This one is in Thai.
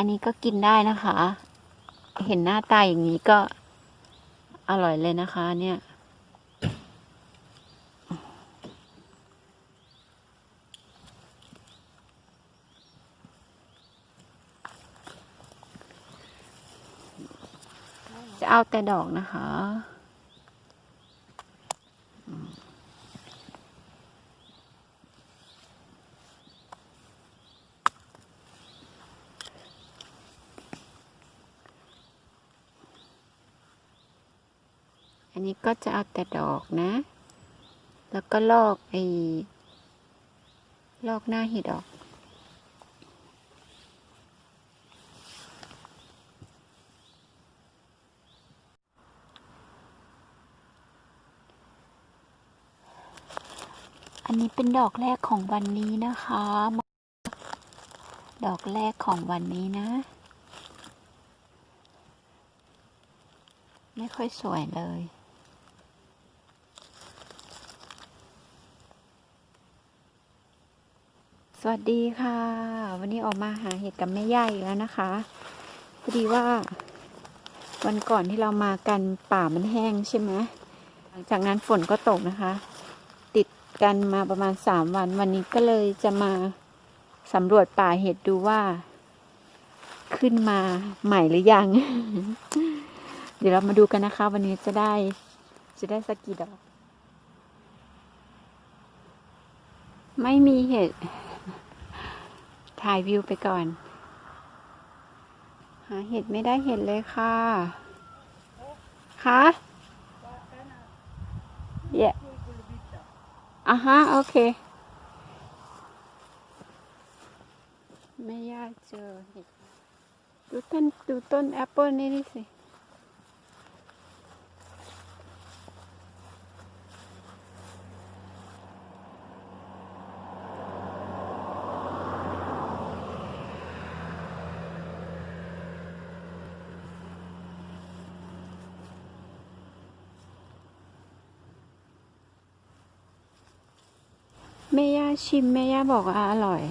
อันนี้ก็กินได้นะคะ เห็นหน้าตาอย่างนี้ก็อร่อยเลยนะคะ เนี่ย จะเอาแต่ดอกนะคะ อันนี้ก็จะเอาแต่ดอกนะ แล้วก็ลอกไอ้ลอกหน้าเห็ดออก อันนี้เป็นดอกแรกของวันนี้นะคะ ดอกแรกของวันนี้นะ ไม่ค่อยสวยเลย สวัสดีค่ะ วันนี้ออกมาหาเห็ดกับแม่ย่าอีกแล้วนะคะพอดีว่า วันก่อนที่เรามากันป่ามันแห้งใช่ไหมหลังจากนั้นฝนก็ตกนะคะ ติดกันมาประมาณสามวัน วันนี้ก็เลยจะมาสำรวจป่าเห็ดดูว่า ขึ้นมาใหม่หรือยัง เดี๋ยวเรามาดูกันนะคะ วันนี้จะได้จะได้สักกี่ดอก ไม่มีเห็ด ถ่ายวิวไปก่อน หาเห็ดไม่ได้เห็ดเลยค่ะคะเยอะอะฮะ โอเค ไม่ยากเจอเห็ด ดูต้น ดูต้นแอปเปิลนี่ดิสิ แม่ย่าชิมแม่ย่าบอกว่าอร่อย